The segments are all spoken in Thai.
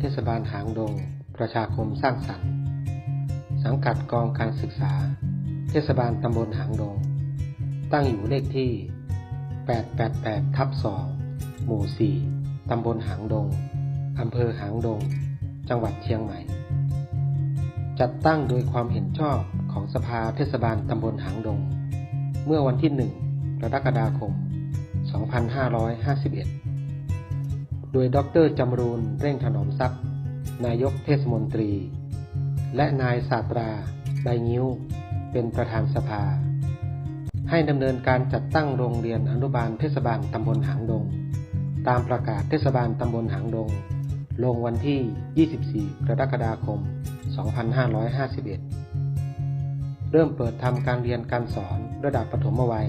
เทศบาลหางดง ประชาคมสร้างสรรค์ สังกัดกองการศึกษา เทศบาลตำบลหางดง ตั้งอยู่เลขที่ 888ทับ2หมู่ 4 ตำบลหางดง อำเภอหางดง จังหวัดเชียงใหม่ จัดตั้งโดยความเห็นชอบของสภาเทศบาลตำบลหางดง เมื่อวันที่ 1 กรกฎาคม 2551 โดยดรจำรูนเร่งถนอมทรัพย์ นายกเทศมนตรี และนายศาสตราใบงิ้ว เป็นประธานสภา ให้ดำเนินการจัดตั้งโรงเรียนอนุบาลเทศบาลตำบลหางดง ตามประกาศเทศบาลตำบลหางดง ลงวันที่ 24 กรกฎาคม 2551 เริ่มเปิดทำการเรียนการสอนระดับปฐมวัย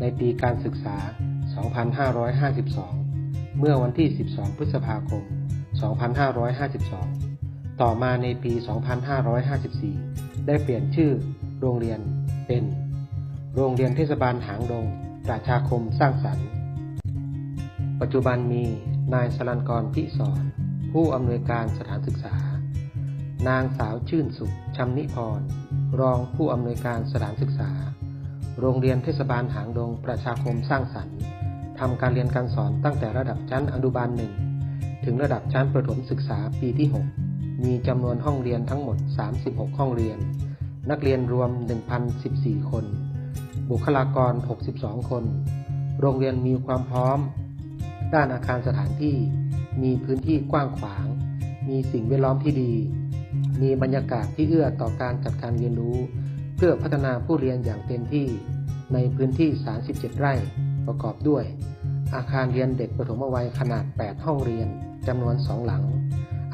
ในปีการศึกษา 2552 เมื่อวันที่ 12 พฤษภาคม 2552 ต่อมาในปี 2554 ได้เปลี่ยนชื่อโรงเรียนเป็น โรงเรียนเทศบาลหางดง ประชาคมสร้างสรรค์ ปัจจุบันมีนายสลันกรพิสอนผู้อำนวยการสถานศึกษา นางสาวชื่นสุขชำนิพร รองผู้อำนวยการสถานศึกษา โรงเรียนเทศบาลหางดงประชาคมสร้างสรรค์ ทำการเรียนการสอนตั้งแต่ระดับชั้นอนุบาลหนึ่งถึงระดับชั้นประถมศึกษาปีที่ 6 มีจำนวนห้องเรียนทั้งหมด 36 ห้องเรียน นักเรียนรวม 1,014 คน บุคลากร 62 คน โรงเรียนมีความพร้อม ด้านอาคารสถานที่ มีพื้นที่กว้างขวาง มีสิ่งแวดล้อมที่ดี มีบรรยากาศที่เอื้อต่อการจัดการเรียนรู้ เพื่อพัฒนาผู้เรียนอย่างเต็มที่ในพื้นที่ 37 ไร่ประกอบด้วย อาคารเรียนเด็กประถมวัยขนาด 8 ห้องเรียนจำนวน 2 หลัง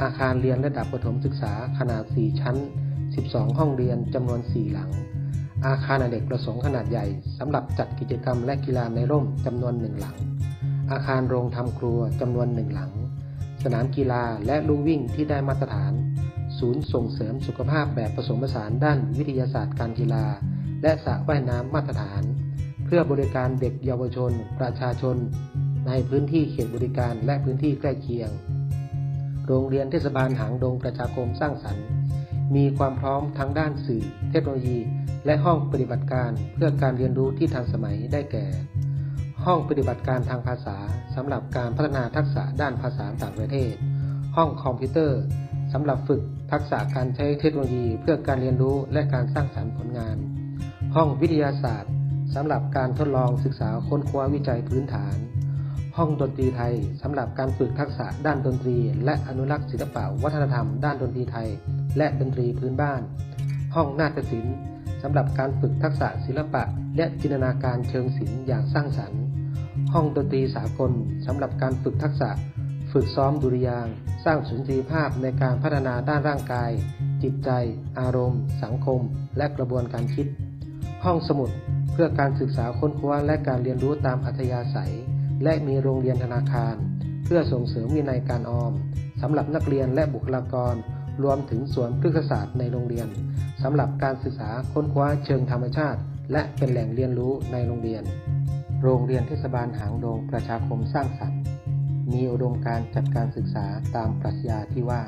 อาคารเรียนระดับประถมศึกษาขนาด 4 ชั้น 12 ห้องเรียนจำนวน 4 หลัง อาคารอเนกประสงค์ขนาดใหญ่สำหรับจัดกิจกรรมและกีฬาในร่มจำนวนหนึ่งหลัง อาคารโรงทำครัวจำนวนหนึ่งหลัง สนามกีฬาและลู่วิ่งที่ได้มาตรฐาน ศูนย์ส่งเสริมสุขภาพแบบผสมผสานด้านวิทยาศาสตร์การกีฬา และสระว่ายน้ำมาตรฐาน เพื่อบริการเด็กเยาวชน ประชาชน ในพื้นที่เขตบริการและพื้นที่ใกล้เคียง โรงเรียนเทศบาลหางดงประชาคมสร้างสรรค์ มีความพร้อมทั้งด้านสื่อ เทคโนโลยี และห้องปฏิบัติการเพื่อการเรียนรู้ที่ทันสมัยได้แก่ ห้องปฏิบัติการทางภาษาสำหรับการพัฒนาทักษะด้านภาษาต่างประเทศ ห้องคอมพิวเตอร์สำหรับฝึกทักษะการใช้เทคโนโลยีเพื่อการเรียนรู้และการสร้างสรรค์ผลงาน ห้องวิทยาศาสตร์ สำหรับการทดลองศึกษาค้นคว้าวิจัยพื้นฐาน ห้องดนตรีไทยสำหรับการฝึกทักษะด้านดนตรี และอนุรักษ์ศิลปะวัฒนธรรมด้านดนตรีไทย และดนตรีพื้นบ้าน ห้องนาฏศิลป์สำหรับการฝึกทักษะศิลปะ และจินตนาการเชิงศิลป์อย่างสร้างสรรค์ ห้องดนตรีสากลสำหรับการฝึกทักษะ ฝึกซ้อมดุริยางสร้างสุนทรีภาพในการพัฒนาด้านร่างกาย จิตใจ อารมณ์ สังคม และกระบวนการคิด ห้องสมุด พื่อการศึกษาค้นคว้าและการเรียนรู้ตามอัธยาศัย และมีโรงเรียนธนาคาร เพื่อส่งเสริมวินัยการออมสำหรับนักเรียนและบุคลากร รวมถึงสวนพฤกษศาสตร์ในโรงเรียนสำหรับการศึกษาค้นคว้าเชิงธรรมชาติ และเป็นแหล่งเรียนรู้ในโรงเรียน โรงเรียนเทศบาลหางดงประชาคมสร้างสรรค์ มีอุดมการจัดการศึกษาตามปรัชญาที่ว่า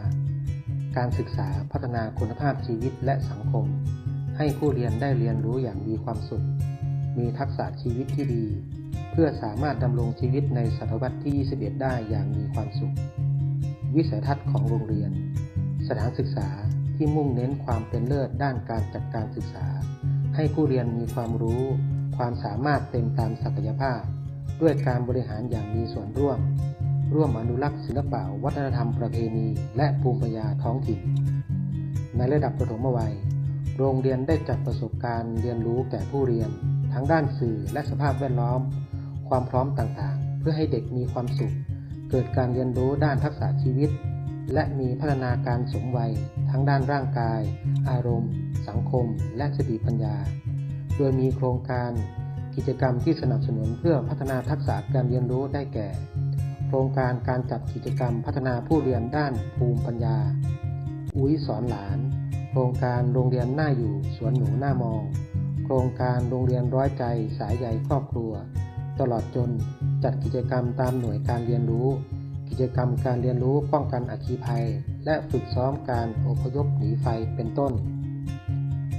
การศึกษาพัฒนาคุณภาพชีวิตและสังคม ให้ผู้เรียนได้เรียนรู้อย่างมีความสุข มีทักษะชีวิตที่ดี เพื่อสามารถดำรงชีวิตในศตวรรษที่ 21 ได้อย่างมีความสุข วิสัยทัศน์ของโรงเรียน สถานศึกษาที่มุ่งเน้นความเป็นเลิศด้านการจัดการศึกษา ให้ผู้เรียนมีความรู้ ความสามารถเต็มตามศักยภาพ ด้วยการบริหารอย่างมีส่วนร่วม ร่วมอนุรักษ์ศิลปะวัฒนธรรมประเพณี และภูมิปัญญาท้องถิ่น ในระดับประถมวัย โรงเรียนได้จัดประสบการณ์เรียนรู้แก่ผู้เรียน ทั้งด้านสื่อและสภาพแวดล้อม ความพร้อมต่างๆ เพื่อให้เด็กมีความสุข เกิดการเรียนรู้ด้านทักษะชีวิต และมีพัฒนาการสมวัย ทั้งด้านร่างกาย อารมณ์ สังคม และสติปัญญา โดยมีโครงการกิจกรรมที่สนับสนุนเพื่อพัฒนาทักษะการเรียนรู้ได้แก่ โครงการการจัดกิจกรรมพัฒนาผู้เรียนด้านภูมิปัญญา อุ้ยสอนหลาน โครงการโรงเรียนหน้าอยู่สวนหนูหน้ามอง ครงการโรงเรียนร้อยใจสายใยครอบครัว ตลอดจนจัดกิจกรรมตามหน่วยการเรียนรู้ กิจกรรมการเรียนรู้ป้องกันอัคคีภัย และฝึกซ้อมการอพยพหนีไฟเป็นต้น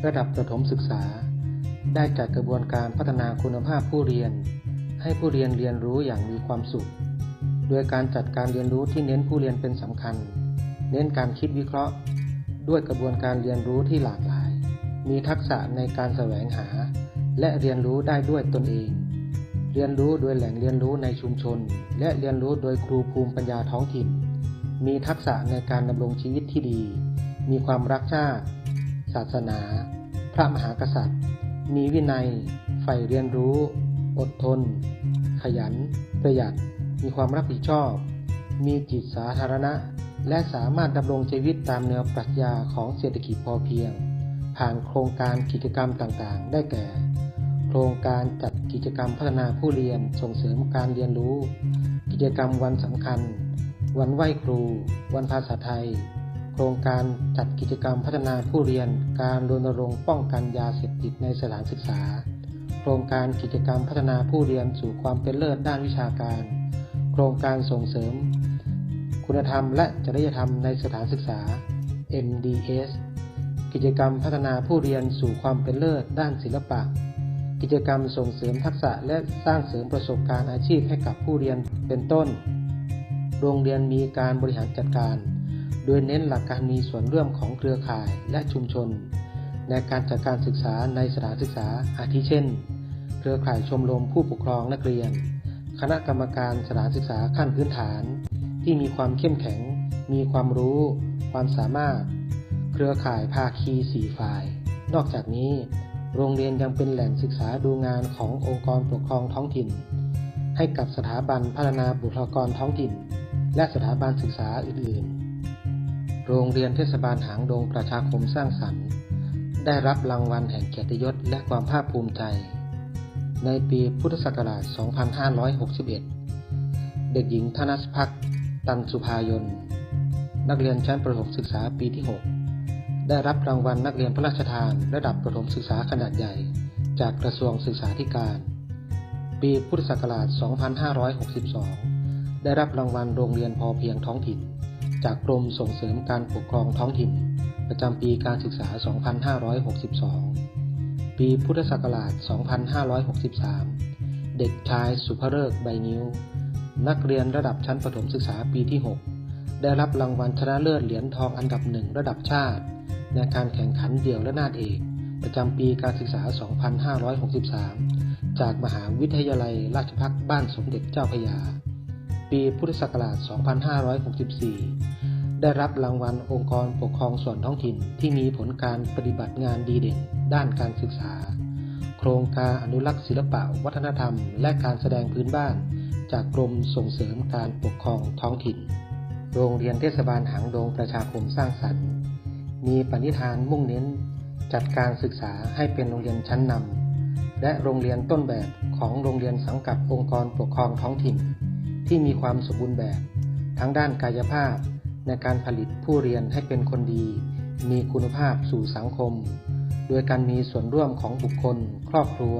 ระดับประถมศึกษา ได้จัดกระบวนการพัฒนาคุณภาพผู้เรียน ให้ผู้เรียนเรียนรู้อย่างมีความสุข โดยการจัดการเรียนรู้ที่เน้นผู้เรียนเป็นสำคัญ เน้นการคิดวิเคราะห์ ด้วยกระบวนการเรียนรู้ที่หลากหลาย มีทักษะในการแสวงหา และเรียนรู้ได้ด้วยตนเอง เรียนรู้โดยแหล่งเรียนรู้ในชุมชน และเรียนรู้โดยครูภูมิปัญญาท้องถิ่น มีทักษะในการดำรงชีวิตที่ดี มีความรักชาติ ศาสนา พระมหากษัตริย์ มีวินัย ใฝ่เรียนรู้ อดทน ขยัน ประหยัด มีความรับผิดชอบ มีจิตสาธารณะ และสามารถดำรงชีวิตตามแนวปรัชญาของเศรษฐกิจพอเพียง ผ่านโครงการกิจกรรมต่างๆ ได้แก่ โครงการจัดกิจกรรมพัฒนาผู้เรียนส่งเสริมการเรียนรู้ กิจกรรมวันสำคัญ วันไหว้ครู วันภาษาไทย โครงการจัดกิจกรรมพัฒนาผู้เรียน การรณรงค์ป้องกันยาเสพติดในสถานศึกษา โครงการกิจกรรมพัฒนาผู้เรียนสู่ความเป็นเลิศด้านวิชาการ โครงการส่งเสริม คุณธรรมและจริยธรรมในสถานศึกษา MDS กิจกรรมพัฒนาผู้เรียนสู่ความเป็นเลิศด้านศิลปะ กิจกรรมส่งเสริมทักษะและสร้างเสริมประสบการณ์อาชีพให้กับผู้เรียนเป็นต้น โรงเรียนมีการบริหารจัดการ โดยเน้นหลักการมีส่วนร่วมของเครือข่ายและชุมชน ในการจัดการศึกษาในสถานศึกษาอาทิเช่น เครือข่ายชมรมผู้ปกครองนักเรียน คณะกรรมการสถานศึกษาขั้นพื้นฐาน ที่มีความเข้มแข็ง มีความรู้ ความสามารถ รือข่ายภาคีสี่ฝ่าย นอกจากนี้ โรงเรียนยังเป็นแหล่งศึกษาดูงานขององค์กรปกครองท้องถิ่น ให้กับสถาบันพัฒนาบุคลากรท้องถิ่น และสถาบันศึกษาอื่นๆ โรงเรียนเทศบาลหางดงประชาคมสร้างสรรค์ ได้รับรางวัลแห่งเกียรติยศและความภาคภูมิใจ ในปีพุทธศักราช 2561 เด็กหญิงธนสพักตันสุภายน นักเรียนชั้นประถมศึกษาปีที่ 6 ได้รับรางวัลนักเรียนพระราชทานระดับประถมศึกษาขนาดใหญ่ จากกระทรวงศึกษาธิการ ปีพุทธศักราช 2562 ได้รับรางวัลโรงเรียนพอเพียงท้องถิ่น จากกรมส่งเสริมการปกครองท้องถิ่น ประจำปีการศึกษา 2562 ปีพุทธศักราช 2563 เด็กชายสุภเริกใบนิ้ว นักเรียนระดับชั้นประถมศึกษาปีที่ 6 ได้รับรางวัลชนะเลิศเหรียญทองอันดับหนึ่งระดับชาติ ในการแข่งขันเดี่ยวและนาฏเอก ประจำปีการศึกษา 2563 จากมหาวิทยาลัยราชภัฏบ้านสมเด็จเจ้าพยา ปีพุทธศักราช 2564 ได้รับรางวัลองค์กรปกครองส่วนท้องถิ่นที่มีผลการปฏิบัติงานดีเด่น ด้านการศึกษา โครงการอนุรักษ์ศิลปะวัฒนธรรม และการแสดงพื้นบ้าน จากกรมส่งเสริมการปกครองท้องถิ่น โรงเรียนเทศบาลหางดงประชาคมสร้างสรรค์ มีปณิธานมุ่งเน้น จัดการศึกษาให้เป็นโรงเรียนชั้นนำและโรงเรียนต้นแบบของโรงเรียนสังกัดองค์กรปกครองท้องถิ่น ที่มีความสมบูรณ์แบบ ทั้งด้านกายภาพ ในการผลิตผู้เรียนให้เป็นคนดี มีคุณภาพสู่สังคม โดยการมีส่วนร่วมของบุคคล ครอบครัว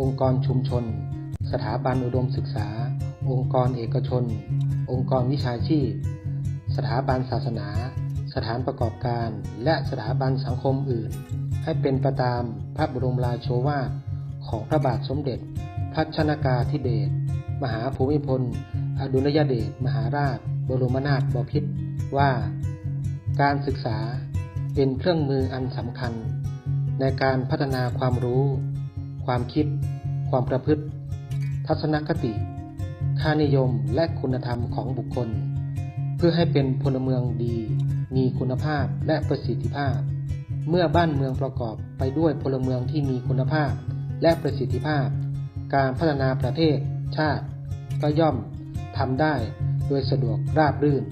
องค์กรชุมชน สถาบันอุดมศึกษา องค์กรเอกชน องค์กรวิชาชีพ สถาบันศาสนา สถานประกอบการ และสถาบันสังคมอื่น ให้เป็นไปตามพระบรมราโชวาทของพระบาทสมเด็จ พระชนากาธิเบศรมหาภูมิพล อดุลยเดชมหาราช บรมนาถบพิตรว่า การศึกษาเป็นเครื่องมืออันสำคัญ ในการพัฒนาความรู้ ความคิด ความประพฤติ ทัศนคติ ค่านิยมและคุณธรรมของบุคคล เพื่อให้เป็นพลเมืองดี มีคุณภาพและประสิทธิภาพ เมื่อบ้านเมืองประกอบไปด้วยพลเมืองที่มีคุณภาพและประสิทธิภาพ การพัฒนาประเทศชาติ ก็ย่อมทำได้โดยสะดวกราบรื่น